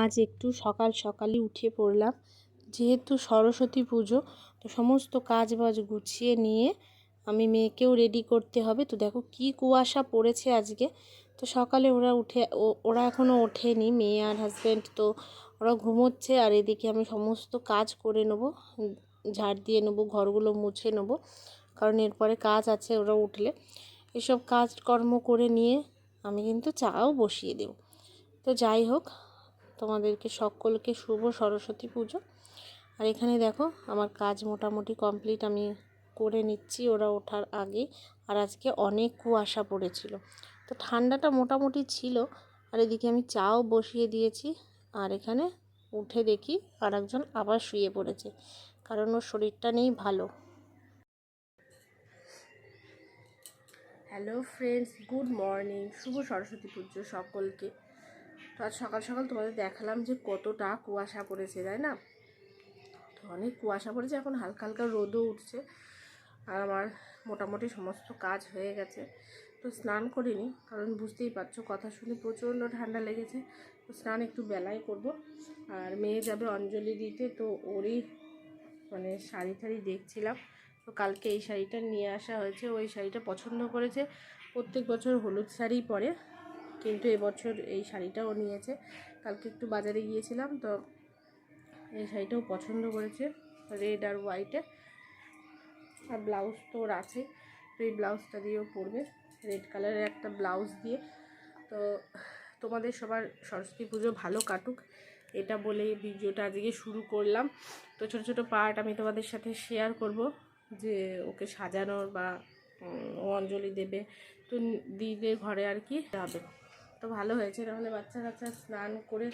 আজ একটু সকাল সকালই উঠে পড়লাম। যেহেতু সরস্বতী পুজো, তো সমস্ত কাজ বাজ গুছিয়ে নিয়ে আমি মেয়েকেও রেডি করতে হবে। তো দেখো কি কুয়াশা পড়েছে আজকে। তো সকালে ওরা উঠে ওরা এখনও ওঠেনি, মেয়ে আর হাজব্যান্ড তো ওরা ঘুমোচ্ছে আর এদিকে আমি সমস্ত কাজ করে নেব, ঝাড় দিয়ে নেব, ঘরগুলো মুছে নেব, কারণ এরপরে কাজ আছে ওরা উঠলে। এসব কাজকর্ম করে নিয়ে আমি কিন্তু চাও বসিয়ে দেব। তো যাই হোক, তোমাদেরকে সকলকে শুভ সরস্বতী পুজো। আর এখানে দেখো, আমার কাজ মোটামুটি কমপ্লিট আমি করে নিচ্ছি ওরা ওঠার আগে। আর আজকে অনেক কুয়াশা পড়েছিল। তো ঠান্ডাটা মোটামুটি ছিল। আর এদিকে আমি চাও বসিয়ে দিয়েছি। আর এখানে উঠে দেখি আর একজন আবার শুয়ে পড়েছে। কারণ ওর শরীরটা নেই ভালো। Hello friends, good morning. শুভ সরস্বতী পুজো সকলকে। তো আজ সকাল সকাল তোমাদের দেখালাম যে কতটা কুয়াশা পড়েছে, তাই না? তো অনেক কুয়াশা পড়েছে, এখন হালকা হালকা রোদও উঠছে। আর আমার মোটামুটি সমস্ত কাজ হয়ে গেছে। তো স্নান করিনি, কারণ বুঝতেই পারছ কথা শুনে প্রচণ্ড ঠান্ডা লেগেছে। তো স্নান একটু বেলায় করব। আর মেয়ে যাবে অঞ্জলি দিতে, তো ওরই মানে শাড়ি টাড়ি দেখছিলাম। তো কালকে এই শাড়িটা নিয়ে আসা হয়েছে, ওই শাড়িটা পছন্দ করেছে। প্রত্যেক বছর হলুদ শাড়ি পরে, কিন্তু এবছর এই শাড়িটাও নিয়েছে। কালকে একটু বাজারে গিয়েছিলাম, তো এই শাড়িটাও পছন্দ করেছে রেড আর হোয়াইটে আর ব্লাউজ তো ওর আছে, তো এই ব্লাউজটা দিয়েও পরবে রেড কালারের একটা ব্লাউজ দিয়ে। তো তোমাদের সবার সরস্বতী পুজো ভালো কাটুক, এটা বলে ভিডিওটা আজকে শুরু করলাম। তো ছোটো ছোটো পার্ট আমি তোমাদের সাথে শেয়ার করব। যে ওকে সাজানোর বা ও অঞ্জলি দেবে, তো দিদিদের ঘরে আর কি যাবে। তো ভালো হয়েছে নাহলে বাচ্চা কাচ্চা স্নান করে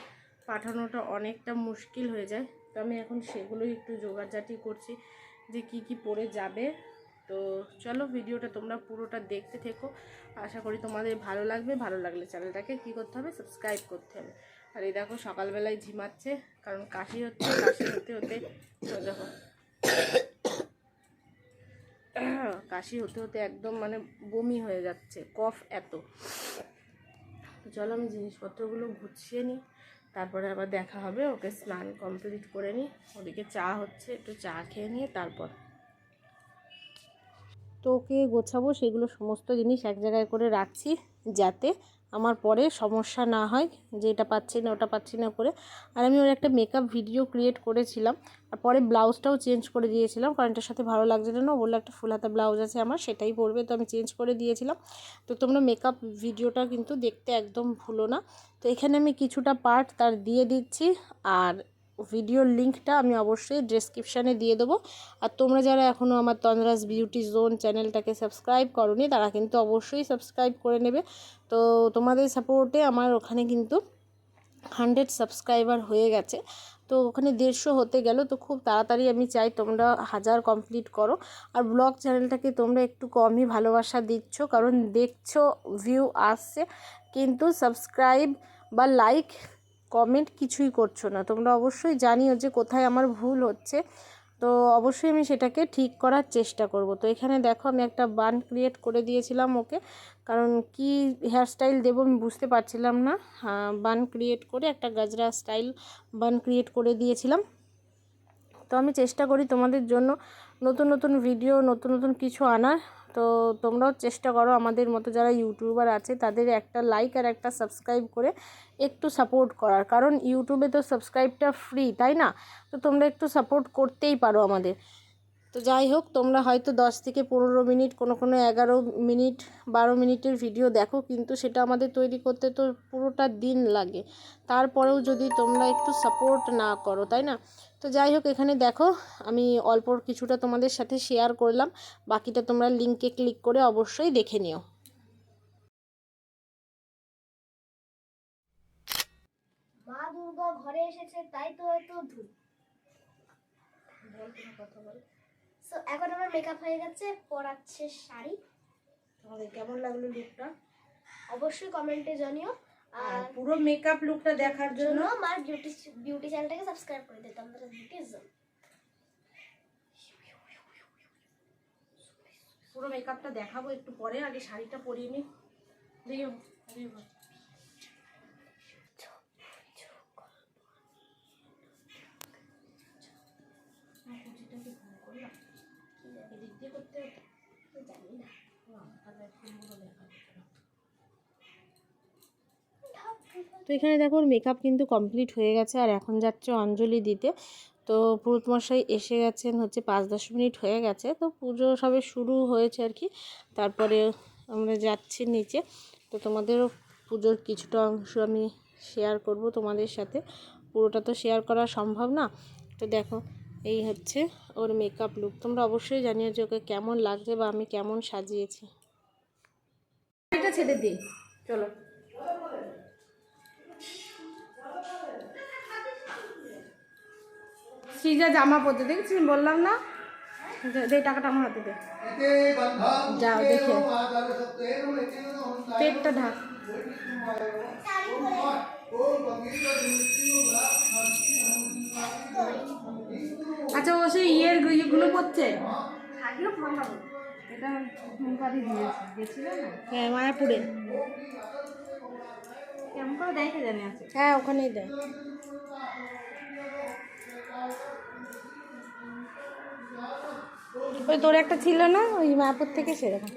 পাঠানোটা অনেকটা মুশকিল হয়ে যায়। তো আমি এখন সেগুলোই একটু জোগাড়জাটি করছি, যে কি কি পরে যাবে। তো চলো ভিডিওটা তোমরা পুরোটা দেখতে থেকো। আশা করি তোমাদের ভালো লাগবে। ভালো লাগলে চ্যানেলটাকে কী করতে হবে? সাবস্ক্রাইব করতে হবে। আর এই দেখো সকালবেলায় ঝিমাচ্ছে, কারণ কাশি হচ্ছে, কাশি হতে হতে দেখো। কাশি হতে হতে একদম মানে বমি হয়ে যাচ্ছে, কফ এত। তো চলো আমি জিনিসপত্রগুলো গুছিয়ে নিই, তারপরে আবার দেখা হবে, ওকে স্নান কমপ্লিট করে নিই। ওদিকে চা হচ্ছে, একটু চা খেয়ে নিয়ে তারপর। তো ওকে গোছাবো, সেগুলো সমস্ত জিনিস এক জায়গায় করে রাখছি, যাতে আমার পরে সমস্যা না হয় যে এটা পাচ্ছি না ওটা পাচ্ছি না করে। আর আমি ওর একটা মেকআপ ভিডিও ক্রিয়েট করেছিলাম, আর পরে ব্লাউজটাও চেঞ্জ করে দিয়েছিলাম, কারণ এটার সাথে ভালো লাগছে না ও বলল একটা ফুল হাতা ব্লাউজ আছে আমার, সেটাই পরবে, তো আমি চেঞ্জ করে দিয়েছিলাম। তো তোমরা মেকআপ ভিডিওটা কিন্তু দেখতে একদম ভুলো না। তো এখানে আমি কিছুটা পার্ট তার দিয়ে দিচ্ছি, আর ভিডিওর লিঙ্কটা আমি অবশ্যই ডেসক্রিপশানে দিয়ে দেবো। আর তোমরা যারা এখনও আমার তন্দ্রাস বিউটি জোন চ্যানেলটাকে সাবস্ক্রাইব করনি, তারা কিন্তু অবশ্যই সাবস্ক্রাইব করে নেবে। তো তোমাদের সাপোর্টে আমার ওখানে কিন্তু হান্ড্রেড সাবস্ক্রাইবার হয়ে গেছে। তো ওখানে দেড়শো হতে গেল, তো খুব তাড়াতাড়ি আমি চাই তোমরা হাজার কমপ্লিট করো। আর ব্লগ চ্যানেলটাকে তোমরা একটু কমই ভালোবাসা দিচ্ছ, কারণ দেখছ ভিউ আসছে। কিন্তু সাবস্ক্রাইব বা লাইক কমেন্ট কিছুই করছ না। তোমরা অবশ্যই জানিও যে কোথায় আমার ভুল হচ্ছে। তো অবশ্যই আমি সেটাকে ঠিক করার চেষ্টা করব। তো এখানে দেখো আমি একটা বান ক্রিয়েট করে দিয়েছিলাম ওকে। কারণ কি হেয়ারস্টাইল দেবো আমি বুঝতে পারছিলাম না। বান ক্রিয়েট করে একটা গাজরা স্টাইল বান ক্রিয়েট করে দিয়েছিলাম। তো আমি চেষ্টা করি তোমাদের জন্য নতুন নতুন ভিডিও নতুন নতুন কিছু আনার তো তোমরাও চেষ্টা করো আমাদের মতো যারা ইউটিউবার আছে, তাদের একটা লাইক আর একটা সাবস্ক্রাইব করে একটু সাপোর্ট করার। কারণ ইউটিউবে তো সাবস্ক্রাইবটা ফ্রি তাই না? তো তোমরা একটু সাপোর্ট করতেই পারো আমাদের। তো যাই হোক, তোমরা হয়তো দশ থেকে পনেরো মিনিট, কোনো কোনো এগারো মিনিট, বারো মিনিটের ভিডিও দেখো, কিন্তু সেটা আমাদের তৈরি করতে তো পুরোটা দিন লাগে। তারপরেও যদি তোমরা একটু সাপোর্ট না করো, তাই না? তো যাই হোক, এখানে দেখো, আমি অল্প কিছুটা তোমাদের সাথে শেয়ার করলাম। বাকিটা তোমরা লিঙ্কে ক্লিক করে অবশ্যই দেখে নিও। ঘরে এসেছে, তাই তো এত কথা বল সো এখন আমার মেকআপ হয়ে গেছে পরাচ্ছে শাড়ি। তোমাদের কেমন লাগল লুকটা অবশ্যই কমেন্টে জানিও। আর পুরো মেকআপ লুকটা দেখার জন্য আমার বিউটি বিউটি চ্যানেলটাকে সাবস্ক্রাইব করে দিতে আমরা বিউটি জোন পুরো মেকআপটা দেখাবো একটু পরে আগে শাড়িটা পরিয়ে নিই। দেখি তো এখানে দেখো মেকআপ কিন্তু কমপ্লিট হয়ে গেছে আর এখন যাচ্ছে অঞ্জলি দিতে। তো পুরোতমশাই এসে গেছেন হচ্ছে পাঁচ দশ মিনিট হয়ে গেছে। তো পুজো সবে শুরু হয়েছে আর কি। তারপরে আমরা যাচ্ছি নিচে। তো তোমাদেরও পুজোর কিছুটা অংশ আমি শেয়ার করব তোমাদের সাথে। পুরোটা তো শেয়ার করা সম্ভব না। তো দেখো এই হচ্ছে ওর মেকআপ লুক তোমরা অবশ্যই জানিও যে ওকে কেমন লাগছে বা আমি কেমন সাজিয়েছি। এটা ছেড়ে দিই চলো। শ্রীজা জামা পরতে দেখছিস বললাম না। দে- দে টাকাটা আমার হাতে দে। যাও দেখে। পেটটা ঢাক। আচ্ছা ও সেই ইয়ের ইয়েগুলো পড়ছে না? হ্যাঁ মায়াপুরে। হ্যাঁ ওখানেই দেয়। ওই তোর একটা ছিল না? ওই মায়াপুর থেকে সেরকম।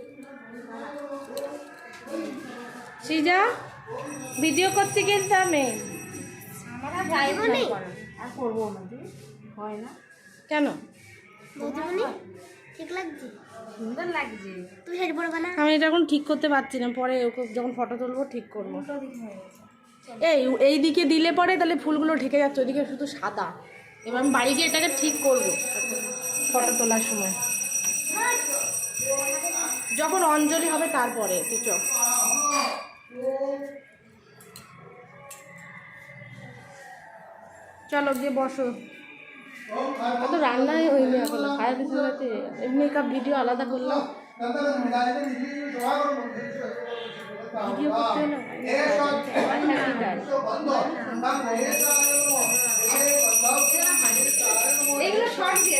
সৃজা ভিডিও করছি কিন্তু আমি। আমরা যাই দিদিমণি? আর করব না দি হয় না। কেন? আমি এটা এখন ঠিক করতে পারছি না। পরে যখন ফটো তুলবো ঠিক করব। এই এই দিকে দিলে পরে তাহলে ফুলগুলো ঢেকে যাচ্ছে। ওইদিকে শুধু সাদা। এবার আমি বাড়ি গিয়ে এটাকে ঠিক করব। ফটো তোলার সময়। যখন অঞ্জলি হবে তারপরে তুই চ চলো গিয়ে বসো। অত রান্নাই হয়নি এখন খায় কিছু রাতে মেকআপ ভিডিও আলাদা করলাম। ভিডিও করতে হলে এগুলো শর্ট দিয়ে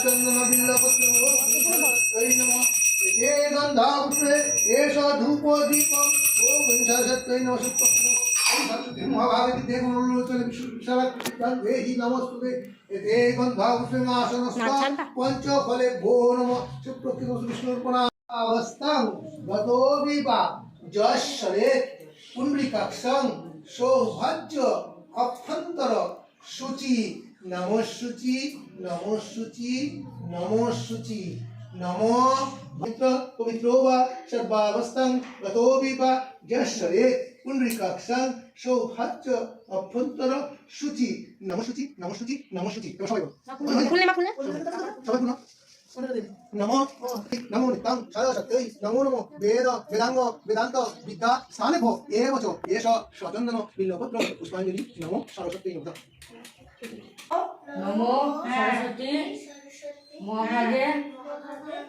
চন্দন বিল্লপত্র ওম সরস্বতী নমঃ এতে গন্ধা পুষ্পে এষ ধূপ দীপ ওম ঐ সরস্বতী নমঃ সুপ্রপত্র ওম সরস্বতী মহাভারতী দেবলোচন বিশ্ববিশালাকৃষ্ণ দেহি নমসূচি নমসূচি নমঃসূচি নম পবিত্র পবিত্র বা সর্বাবস্থাং গতো বা যশ্বরে পুণ্ডরিকাক্ষং সৌহাচ্য অভ্যন্তর সূচি। নমসূচি নমসূচি নমঃসূচি সবাই বলো। খুলে। মা খুলে সবাই বলো। নমো নমো নিত্যং সরস্বত্যৈ নমো নমো বেদ বেদাঙ্গ বেদান্ত বিদ্যা স্থানে ভো এব চ এষ স্বচন্দন বিল্লপত্র পুষ্পাঞ্জলি নমো নমঃ সরস্বতী মহাভাগে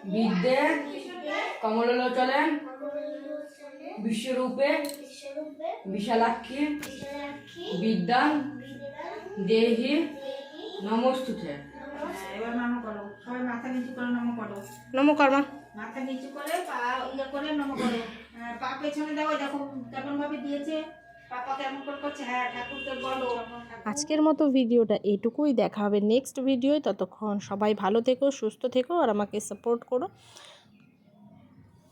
বিদ্যে কমলোচলে বিশ্বরূপে বিশালাক্ষী বিদ্যাং দেহি নমস্তুতে এবার নম করো। সবাই মাথা নিচু করে নম করো। নমকর্মা মাথা নিচু করে পা ইয়ে করে নম করো। হ্যাঁ, পা পেছনে দাও দেখো কেমন ভাবে দিয়েছে হ্যাঁ আজকের মতো ভিডিওটা এটুকুই। দেখা হবে নেক্সট ভিডিওয় ততক্ষণ সবাই ভালো থেকো সুস্থ থেকো আর আমাকে সাপোর্ট করো।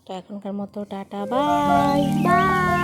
তো এখনকার মতো টাটা বাই বাই